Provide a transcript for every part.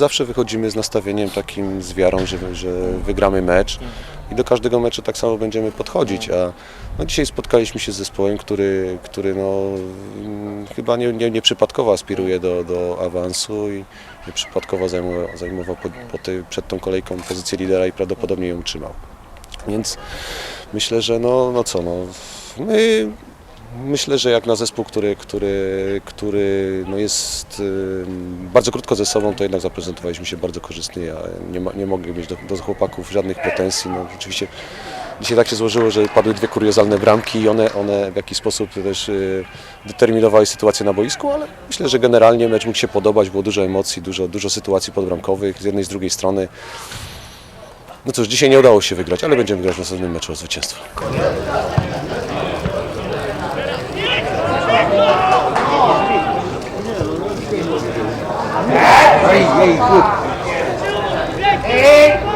zawsze wychodzimy z nastawieniem takim, z wiarą, że, że wygramy mecz i do każdego meczu tak samo będziemy podchodzić, a no, dzisiaj spotkaliśmy się z zespołem, który, który no, mm, chyba nie, nie, nieprzypadkowo aspiruje do, do awansu i nieprzypadkowo zajmował, zajmował po, po tej, przed tą kolejką pozycję lidera i prawdopodobnie ją utrzymał. Więc myślę, że no, no co, no, my Myślę, że jak na zespół, który, który, który no jest bardzo krótko ze sobą, to jednak zaprezentowaliśmy się bardzo korzystnie. Ja nie, ma, nie mogę mieć do, do chłopaków żadnych pretensji. No, oczywiście dzisiaj tak się złożyło, że padły dwie kuriozalne bramki i one, one w jakiś sposób też y, determinowały sytuację na boisku, ale myślę, że generalnie mecz mógł się podobać, było dużo emocji, dużo, dużo sytuacji podbramkowych z jednej i z drugiej strony. No cóż, dzisiaj nie udało się wygrać, ale będziemy grać w następnym meczu o zwycięstwo. Na pewno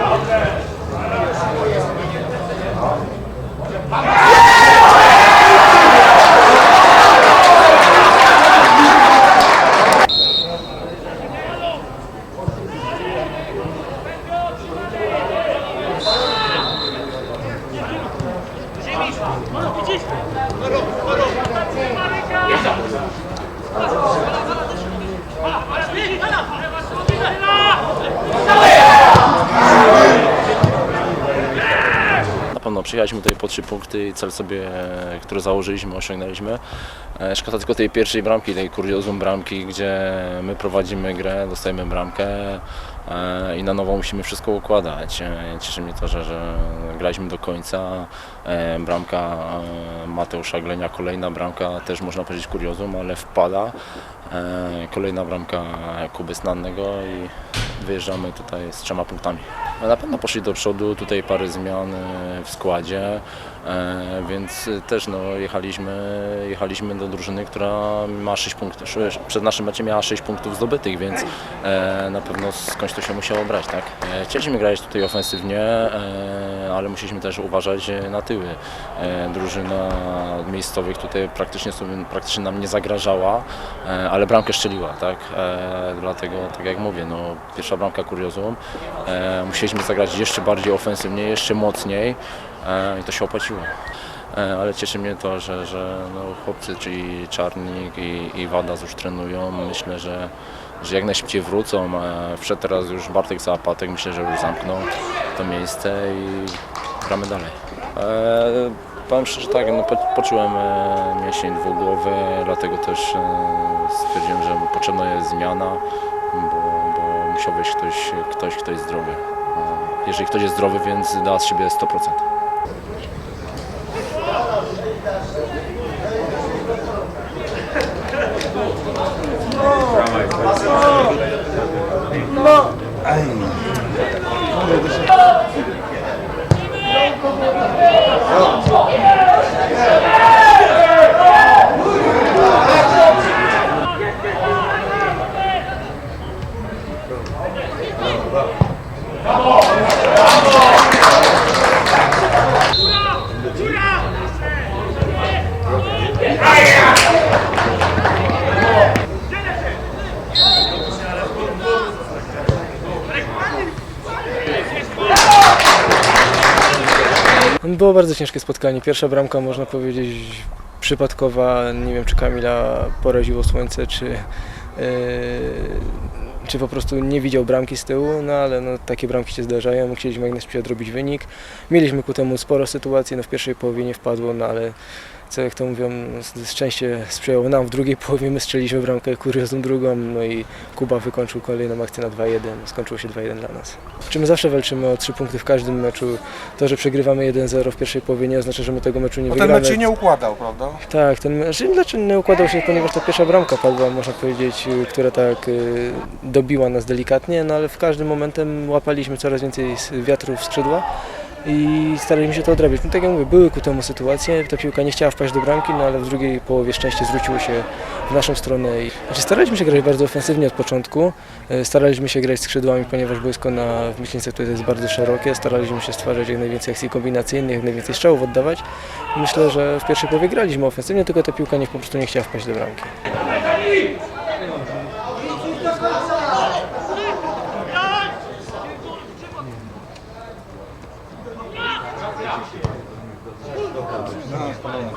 przyjechaliśmy tutaj po trzy punkty i cel sobie, e, który założyliśmy, osiągnęliśmy. E, Szkoda tylko tej pierwszej bramki, tej kuriozum bramki, gdzie my prowadzimy grę, dostajemy bramkę e, i na nowo musimy wszystko układać. Cieszy mnie to, że, że graliśmy do końca. Bramka Mateusza Glenia, kolejna bramka, też można powiedzieć kuriozum, ale wpada. Kolejna bramka Kuby Snannego i wyjeżdżamy tutaj z trzema punktami. Na pewno poszli do przodu, tutaj parę zmian e, w składzie, e, więc też no, jechaliśmy, jechaliśmy do drużyny, która ma 6 punktów, przed naszym meczem miała 6 punktów zdobytych, więc e, na pewno skądś to się musiało brać. Tak? E, Chcieliśmy grać tutaj ofensywnie, e, ale musieliśmy też uważać e, na tyły. E, Drużyna miejscowych tutaj praktycznie, praktycznie nam nie zagrażała, e, ale bramkę szczeliła, tak? E, Dlatego, tak jak mówię, no, pierwsza bramka kuriozum. E, Musieliśmy zagrać jeszcze bardziej ofensywnie, jeszcze mocniej e, i to się opłaciło. E, Ale cieszy mnie to, że, że no, chłopcy, czyli Czarnik i, i już trenują. Myślę, że, że jak najszybciej wrócą. Wszedł teraz już Bartek Zapatek, myślę, że już zamknął to miejsce i gramy dalej. E, Powiem szczerze tak, no, po, poczułem e, mięsień dwugłowy, dlatego też stwierdziłem, że potrzebna jest zmiana, bo, bo musiał być ktoś, ktoś, kto jest zdrowy. Jeżeli ktoś jest zdrowy, więc da z siebie 100%. Było bardzo ciężkie spotkanie. Pierwsza bramka, można powiedzieć, przypadkowa. Nie wiem, czy Kamila poraziło słońce, czy, yy, czy po prostu nie widział bramki z tyłu, no ale no, takie bramki się zdarzają. Chcieliśmy jak najszybciej odrobić wynik. Mieliśmy ku temu sporo sytuacji, no w pierwszej połowie nie wpadło, no ale co jak to mówią, szczęście sprzyjało nam. W drugiej połowie my strzeliliśmy bramkę kuriozum drugą, no i Kuba wykończył kolejną akcję na 2-1. Skończyło się 2-1 dla nas. Czy my zawsze walczymy o 3 punkty w każdym meczu. To, że przegrywamy 1-0 w pierwszej połowie nie oznacza, że my tego meczu nie Bo ten wygramy. mecz się nie układał, prawda? Tak, ten mecz znaczy nie układał się, ponieważ ta pierwsza bramka padła, można powiedzieć, y, która tak y, dobiła nas delikatnie, no ale w każdym momentem łapaliśmy coraz więcej wiatrów skrzydła i staraliśmy się to odrabiać. No tak jak mówię, były ku temu sytuacje, ta piłka nie chciała wpaść do bramki, no ale w drugiej połowie szczęście zwróciło się w naszą stronę. Znaczy staraliśmy się grać bardzo ofensywnie od początku, y, staraliśmy się grać skrzydłami, ponieważ boisko na w Myślińcach tutaj jest bardzo szerokie, staraliśmy się stwarzać jak najwięcej akcji kombinacyjnych, jak najwięcej strzałów oddawać. Myślę, że w pierwszej połowie graliśmy ofensywnie, tylko ta piłka nie, po prostu nie chciała wpaść do bramki. Não, tá falou.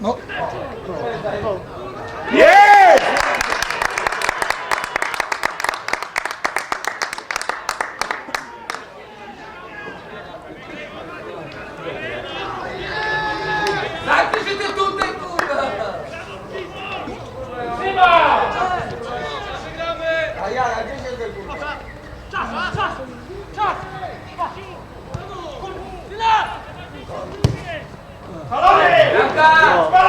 No. Yes! Czas! Czas! Vem cá!